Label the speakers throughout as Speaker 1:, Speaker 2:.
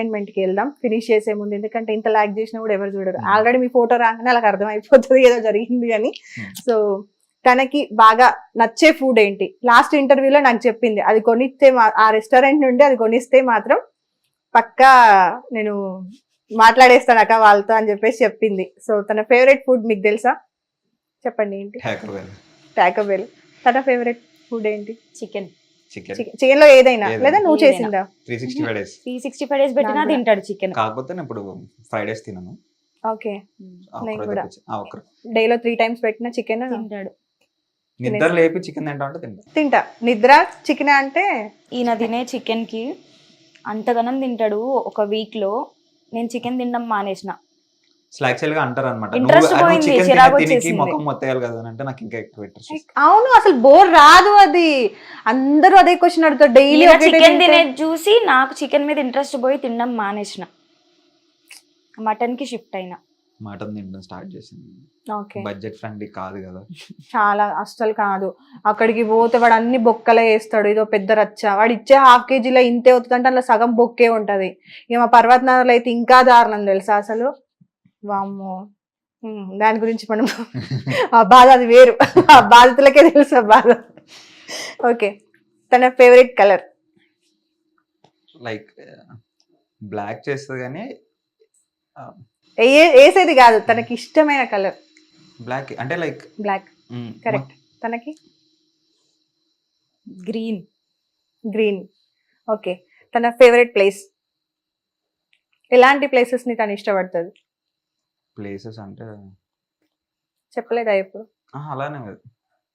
Speaker 1: ఎంటర్టైన్మెంట్కి వెళ్దాం. ఫినిష్ చేసే ముందు ఎందుకంటే ఇంత లాగ్ చేసినా కూడా ఎవరు చూడరు. ఆల్రెడీ మీ ఫోటో రాగానే వాళ్ళకి అర్థమైపోతుంది ఏదో జరిగింది అని.
Speaker 2: Hmm.
Speaker 1: సో తనకి బాగా నచ్చే ఫుడ్ ఏంటి? లాస్ట్ ఇంటర్వ్యూలో నాకు చెప్పింది. అది కొనిస్తే మా- ఆ రెస్టారెంట్ నుండి అది కొనిస్తే మాత్రం పక్కా నేను మాట్లాడేస్తాను అక్క వాళ్ళతో అని చెప్పేసి చెప్పింది. సో తన ఫేవరెట్ ఫుడ్ మీకు తెలుసా? చెప్పండి ఏంటి? టాకోబెల్ తన ఫేవరెట్ ఫుడ్ ఏంటి?
Speaker 3: Chicken
Speaker 2: chicken.
Speaker 1: చికెన్లో ఏదైనా. లేదా నువ్వు. చేసిందా?
Speaker 2: Three sixty five days
Speaker 3: three sixty five days పెట్టినా. తింటాడు చికెన్.
Speaker 2: కాకపోతే నేను ఇప్పుడు ఫైవ్ డేస్ తినను.
Speaker 1: ఓకే.
Speaker 2: ఆ
Speaker 1: నేను కూడా. డేలో త్రీ టైమ్స్ పెట్టిన చికెన్
Speaker 3: తింటాడు.
Speaker 2: నిద్ర లేపి చికెన్ తింటా అంటే తింటా.
Speaker 1: తింటా. నిద్ర చికెన్ అంటే?
Speaker 3: ఈయన తినే చికెన్కి అంతగానం తింటాడు. ఒక వీక్లో నేను చికెన్ తినడం మానేసిన.
Speaker 2: అసలు యాక్చువల్గా అంటారు అనమాట
Speaker 3: Interest పోయింది, చిరాకు
Speaker 2: తినికి
Speaker 3: వచ్చేసింది.
Speaker 2: ముఖం మొత్తేయాలి కదా అని అంటే నాకు ఇంకా ఎక్కువ ఇంట్రెస్ట్
Speaker 1: అవును అసలు బోర్ రాదు అది. అందరూ అదే క్వశ్చన్ అడుగుతారు. డైలీ
Speaker 3: చికెన్ తినేది చూసి నాకు చికెన్ మీద ఇంట్రెస్ట్ పోయి తినడం మానేసిన. మటన్కి షిఫ్ట్ అయినా.
Speaker 2: మటన్ తినడం స్టార్ట్ చేసింది.
Speaker 1: ఓకే.
Speaker 2: బడ్జెట్ ఫ్రెండ్లీ కాదు కదా.
Speaker 1: చాలా అస్సలు కాదు. అక్కడికి పోతే వాడు అన్ని బొక్కలే వేస్తాడు. ఇదో పెద్ద రచ్చ. వాడు ఇచ్చే హాఫ్ కేజీలో ఇంతే అవుతుందంటే అందులో సగం బొక్కే ఉంటది. ఇక మా పర్వతనగర్లో అయితే ఇంకా దారుణం తెలుసా అసలు? వామ్మో. దాని గురించి మనం ఆ బాధ అది వేరు. ఆ బాధితులకే తెలుసు ఆ బాధ. ఓకే. తన ఫేవరెట్ కలర్?
Speaker 2: లైక్ బ్లాక్ చేస్తుంది కానీ
Speaker 1: వేసేది కాదు తనకి ఇష్టమైన కలర్.
Speaker 2: బ్లాక్ అంటే లైక్
Speaker 1: బ్లాక్. కరెక్ట్. తనకి?
Speaker 3: గ్రీన్.
Speaker 1: గ్రీన్. ఓకే. తన ఫేవరెట్ ప్లేస్? ఎలాంటి ప్లేసెస్ని తను ఇష్టపడుతుంది?
Speaker 2: ప్లేసెస్ అంటే
Speaker 1: చెప్పలేదా ఇప్పుడు?
Speaker 2: ఆ, అలానే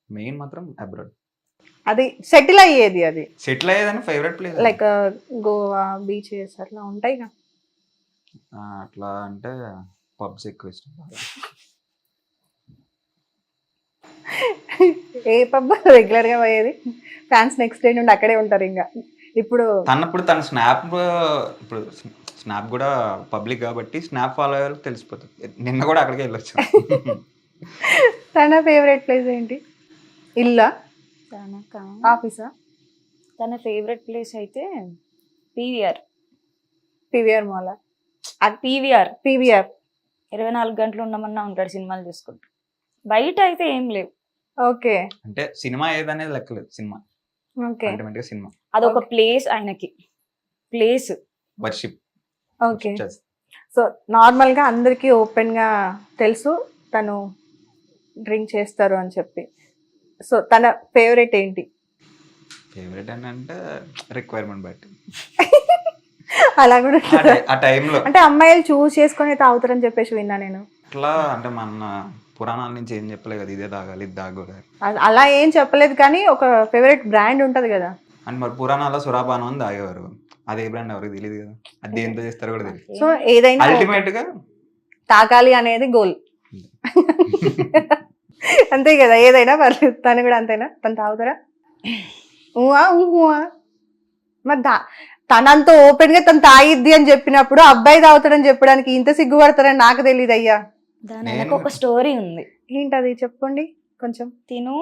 Speaker 2: మెయిన్ మాత్రం అబ్రాడ్.
Speaker 1: అది సెటిల్ అయ్యేది అది.
Speaker 2: Settle అయ్యేదని favourite place
Speaker 1: like Goa beaches అట్లా ఉంటాయి కదా.
Speaker 2: అట్లా అంటే పబ్స్ ఎక్కువ ఇష్టం
Speaker 1: ఏ పబ్ రెగ్యులర్గా పోయేది? ఫ్యాన్స్ నెక్స్ట్ డే నుండి అక్కడే ఉంటారు ఇంకా. ఇప్పుడు
Speaker 2: తనప్పుడు తన స్నాప్ ఇప్పుడు స్నాప్ కూడా పబ్లిక్ కాబట్టి స్నాప్ ఫాలో అయ్యే వాళ్ళకి తెలిసిపోతుంది. నిన్న కూడా అక్కడికే వెళ్ళొచ్చు.
Speaker 1: తన ఫేవరెట్ ప్లేస్ ఏంటి? ఇల్లా?
Speaker 3: తనక?
Speaker 1: ఆఫీసా
Speaker 3: తన ఫేవరెట్ ప్లేస్ అయితే PVR
Speaker 1: PVR mall
Speaker 3: PVR
Speaker 1: PVR
Speaker 3: ఇరవై నాలుగు గంటలు ఉండమన్నా ఉంటాడు సినిమాలు చూసుకుంటూ. బయట అయితే ఏం లేవు.
Speaker 1: ఓకే.
Speaker 2: అంటే సినిమా ఏదనేది లెక్కలేదు సినిమా.
Speaker 1: ఓకే.
Speaker 2: సినిమా.
Speaker 3: అదొక. ప్లేస్ ఆయనకి. ప్లేస్
Speaker 2: వర్షిప్
Speaker 1: ఓకే సో నార్మల్గా అందరికీ ఓపెన్గా తెలుసు తను డ్రింక్ చేస్తారు అని చెప్పి. సో తన ఫేవరెట్ ఏంటి?
Speaker 2: ఫేవరెట్ అని అంటే రిక్వైర్మెంట్ బట్టి.
Speaker 1: అలా కూడా
Speaker 2: ఆ టైంలో.
Speaker 1: అంటే అమ్మాయిలు చూస్ చేసుకొని తాగుతారని చెప్పేసి విన్నా నేను.
Speaker 2: అట్లా అంటే మన పురాణాల నుంచి ఏం చెప్పలే కదా ఇదే తాగాలి ఇది తాగకూడదు
Speaker 1: అలా ఏం చెప్పలేదు కానీ ఒక ఫేవరెట్ బ్రాండ్ ఉంటది కదా.
Speaker 2: అని మరి పురాణాల్లో సురాపానం అని తాగేవారు. అదే బ్రాండ్ ఎవరికి తెలియదు కదా. అది దేంతో చేస్తారో కూడా తెలియదు
Speaker 1: సో ఏదైనా
Speaker 2: అల్టిమేట్గా
Speaker 1: తాగాలి అనేది గోల్ అంతే కదా ఏదైనా పర్లేదు. తను కూడా అంతేనా? తను తాగుతారా? ఊహా ఊహా మరి దా తనంత ఓపెన్గా తను తాగిద్ది అని చెప్పినప్పుడు అబ్బాయి తాగుతాడని చెప్పడానికి ఇంత సిగ్గుపడతారని నాకు తెలియదు అయ్యా.
Speaker 3: దాని వెనక ఒక స్టోరీ ఉంది.
Speaker 1: ఏంటది? చెప్పండి కొంచెం.
Speaker 3: తిను.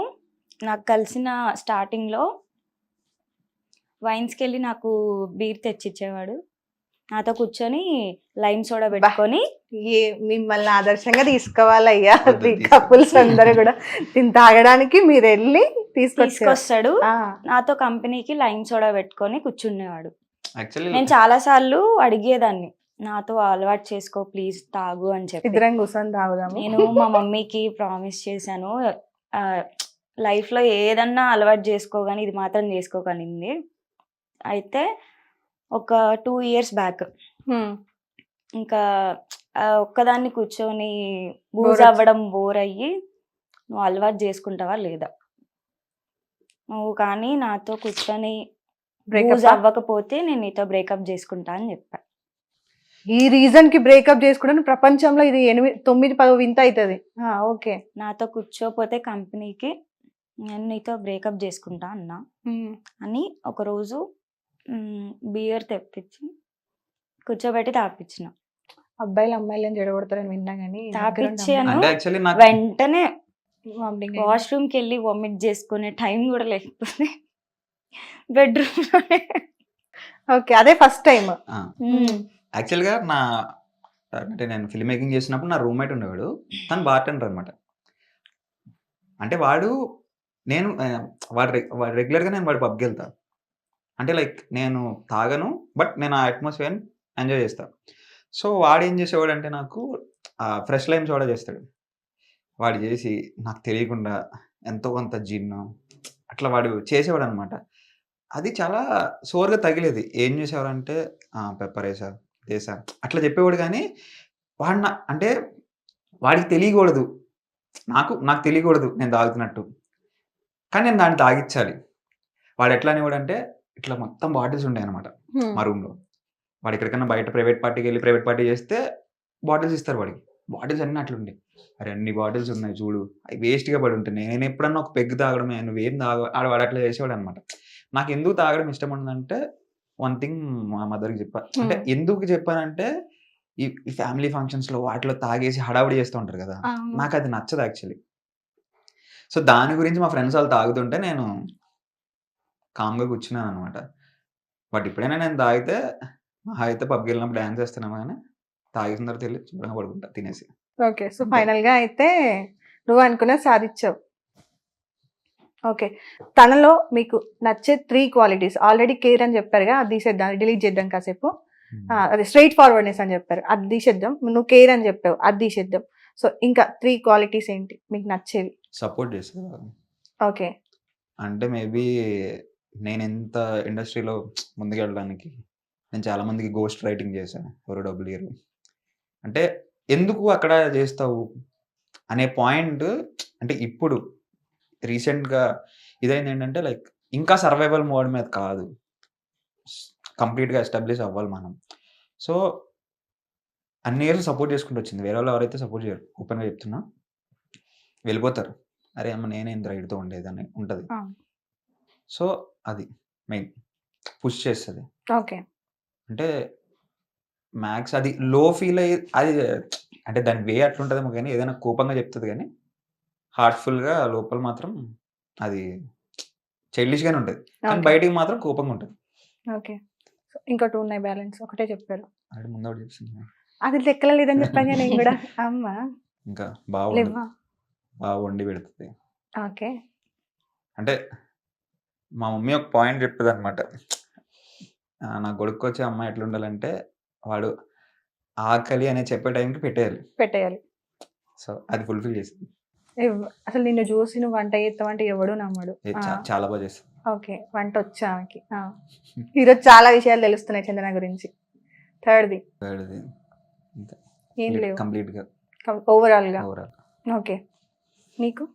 Speaker 3: నాకు కలిసిన స్టార్టింగ్లో వైన్స్కి వెళ్ళి నాకు బీర్ తెచ్చిచ్చేవాడు. నాతో కూర్చొని లైమ్ సోడా పెట్టుకొని
Speaker 1: ఏ మిమ్మల్ని ఆదర్శంగా తీసుకోవాలయ్యా. కపుల్స్ అందరూ కూడా. దీన్ని తాగడానికి మీరు వెళ్ళి
Speaker 3: తీసుకొస్తాడు.
Speaker 1: ఆ,
Speaker 3: నాతో కంపెనీకి లైమ్ సోడా పెట్టుకొని కూర్చునేవాడు.
Speaker 2: యాక్చువల్లీ
Speaker 3: నేను చాలా సార్లు అడిగేదాన్ని నాతో అలవాటు చేసుకో ప్లీజ్ తాగు అని చెప్పి.
Speaker 1: ఇద్దరం కూర్చొని తాగుదాము.
Speaker 3: నేను మా మమ్మీకి ప్రామిస్ చేశాను లైఫ్లో ఏదన్నా అలవాటు చేసుకోగాని ఇది మాత్రం చేసుకోకనింది అయితే ఒక టూ ఇయర్స్ బ్యాక్. ఇంకా ఒక్కదాన్ని కూర్చొని బూజ్ అవ్వడం బోర్ అయ్యి నువ్వు అలవాటు చేసుకుంటావా లేదా? నువ్వు కానీ నాతో కూర్చొని
Speaker 1: ఆ?
Speaker 3: అవ్వకపోతే నేను నీతో బ్రేకప్ చేసుకుంటా అని చెప్పా.
Speaker 1: ఈ రీజన్కి బ్రేకప్ చేసుకోవడానికి ప్రపంచంలో ఇది ఎనిమిది తొమ్మిది పదో వింత అవుతుంది ఓకే.
Speaker 3: నాతో కూర్చోపోతే కంపెనీకి నేను నీతో బ్రేకప్ చేసుకుంటా అన్నా. అని ఒకరోజు బియర్ తెప్పించి కూర్చోబెట్టి తాపించిన
Speaker 1: అబ్బాయిలు అమ్మాయిలను జడగొడతారని విన్నా కానీ
Speaker 3: తాపిచ్చాను.
Speaker 2: అంటే యాక్చువల్లీ నాకు
Speaker 3: వెంటనే
Speaker 1: వామిటింగ్
Speaker 3: వాష్రూమ్కి వెళ్ళి వామిట్ చేసుకునే టైం కూడా లేకపోతే బెడ్రూమ్లోనే
Speaker 1: ఓకే అదే ఫస్ట్ టైం
Speaker 2: యాక్చువల్గా నా అంటే నేను ఫిల్మ్ మేకింగ్ చేసినప్పుడు నా రూమ్మేట్ ఉండేవాడు. తను బార్టెండర్ అనమాట అంటే వాడు నేను వాడు రె- వాడు రెగ్యులర్గా నేను వాడు పబ్కి వెళ్తా. అంటే లైక్ నేను తాగను బట్ నేను ఆ అట్మాస్ఫియర్ని ఎంజాయ్ చేస్తాను సో వాడు ఏం చేసేవాడు అంటే నాకు ఫ్రెష్ లైమ్ సోడా చేస్తాడు. వాడు చేసి నాకు తెలియకుండా ఎంతో కొంత జీర్ణం అట్లా వాడు చేసేవాడు అనమాట అది చాలా సోర్గా తగిలేది. ఏం చేసేవారంటే పెప్పర్ వేసా వేసా అట్లా చెప్పేవాడు కానీ వాడు నా అంటే వాడికి తెలియకూడదు. నాకు నాకు తెలియకూడదు నేను తాగుతున్నట్టు. కానీ నేను దాన్ని తాగించాలి వాడు ఎట్లా అనేవాడు అంటే ఇట్లా మొత్తం బాటిల్స్ ఉంటాయి అనమాట మా రూమ్లో. వాడు ఎక్కడికైనా బయట ప్రైవేట్ పార్టీకి వెళ్ళి ప్రైవేట్ పార్టీ చేస్తే బాటిల్స్ ఇస్తారు వాడికి. బాటిల్స్ అన్నీ అట్లుంటాయి అరే అన్ని బాటిల్స్ ఉన్నాయి చూడు. అవి వేస్ట్గా పడి ఉంటున్నాయి నేను ఎప్పుడన్నా ఒక పెగ్ తాగడమే నువ్వేం తాగ ఆడ వాడు అట్లా చేసేవాడు అనమాట నాకు ఎందుకు తాగడం ఇష్టం ఉండదంటే వన్ థింగ్ మా మదర్కి చెప్పా అంటే. ఎందుకు చెప్పానంటే ఈ ఈ ఫ్యామిలీ ఫంక్షన్స్లో వాటిలో తాగేసి హడావుడి చేస్తూ ఉంటారు కదా. నాకు అది నచ్చదు యాక్చువల్లీ సో దాని గురించి మా ఫ్రెండ్స్ వాళ్ళు తాగుతుంటే నేను కామ్గా కూర్చున్నాను అనమాట బట్ ఇప్పుడైనా నేను తాగితే మహా అయితే పబ్కి వెళ్ళినప్పుడు డ్యాన్స్ చేస్తున్నాము కానీ తాగేసిన తర్వాత వెళ్ళి శుభ్రంగా పడుకుంటా తినేసి.
Speaker 1: ఓకే. సో ఫైనల్గా అయితే నువ్వు అనుకున్న సాధించావు ఓకే. తనలో మీకు నచ్చే త్రీ క్వాలిటీస్ ఆల్రెడీ కేర్ అని చెప్పారుగా అది తీసేద్దాం డిలీట్ చేద్దాం కాసేపు. అదే స్ట్రైట్ ఫార్వర్డ్నెస్ అని చెప్పారు అది తీసేద్దాం నువ్వు కేర్ అని చెప్పావు అది తీసేద్దాం. సో ఇంకా త్రీ క్వాలిటీస్ ఏంటి మీకు నచ్చేవి?
Speaker 2: సపోర్ట్ చేస్తారు
Speaker 1: ఓకే.
Speaker 2: అంటే మేబీ నేను ఎంత ఇండస్ట్రీలో ముందుకెళ్ళడానికి నేను చాలా మందికి గోస్ట్ రైటింగ్ చేశాను ఎవరు డబ్బులు ఇయరు అంటే ఎందుకు అక్కడ చేస్తావు అనే పాయింట్ అంటే ఇప్పుడు రీసెంట్గా ఇదైంది ఏంటంటే లైక్ ఇంకా సర్వైవల్ మోడ్ మీద కాదు. కంప్లీట్గా ఎస్టాబ్లిష్ అవ్వాలి మనం. సో అన్ని ఇయర్స్ సపోర్ట్ చేసుకుంటూ వచ్చింది. వేరే వాళ్ళు ఎవరైతే సపోర్ట్ చేయరు. ఓపెన్గా చెప్తున్నా. వెళ్ళిపోతారు. అరే అమ్మ నేనే ఇంత రైడ్తో ఉండేదని ఉంటుంది. సో అది మెయిన్ పుష్ చేస్తుంది.
Speaker 1: ఓకే.
Speaker 2: అంటే మ్యాక్స్ అది లో ఫీల్ అయ్యి అది అంటే దాని వే అట్లుంటుందేమో కానీ ఏదైనా కోపంగా చెప్తుంది కానీ హార్ట్ఫుల్గా లోపల మాత్రం అది చైల్డిష్గానే ఉంటుంది. కానీ. బయటికి మాత్రం కోపంగా ఉంటుంది.
Speaker 1: ఓకే. ఇంకా టూ ఉన్నాయి బ్యాలెన్స్. ఒకటే చెప్పారు.
Speaker 2: అది ముందు ఒకటి చెప్పింది
Speaker 1: అది లెక్కల లేదని చెప్పాను నేను కూడా. అమ్మ.
Speaker 2: ఇంకా బాగా బాగా వండి పెడుతుంది.
Speaker 1: ఓకే.
Speaker 2: అంటే మా మమ్మీ ఒక పాయింట్ చెప్తుంది అనమాట నా కొడుకు వచ్చే అమ్మాయి ఎట్లా ఉండాలంటే వాడు ఆకలి అనే చెప్పే టైంకి పెట్టేయాలి.
Speaker 1: పెట్టేయాలి.
Speaker 2: సో అది ఫుల్ఫిల్ చేసింది.
Speaker 1: ఎవ్- అసలు నిన్ను చూసి నువ్వు వంట చేస్తావంటే ఎవడు నమ్మడు.
Speaker 2: చా- చాలా బాగా చేస్తుంది
Speaker 1: ఓకే వంట వచ్చా ఆమెకి? ఆ. ఈరోజు చాలా విషయాలు తెలుస్తున్నాయి చందన గురించి. థర్డ్ది. ఏం లేవు. కంప్లీట్గా ఓవరాల్గా
Speaker 2: ఓవరాల్.
Speaker 1: ఓకే. నీకు?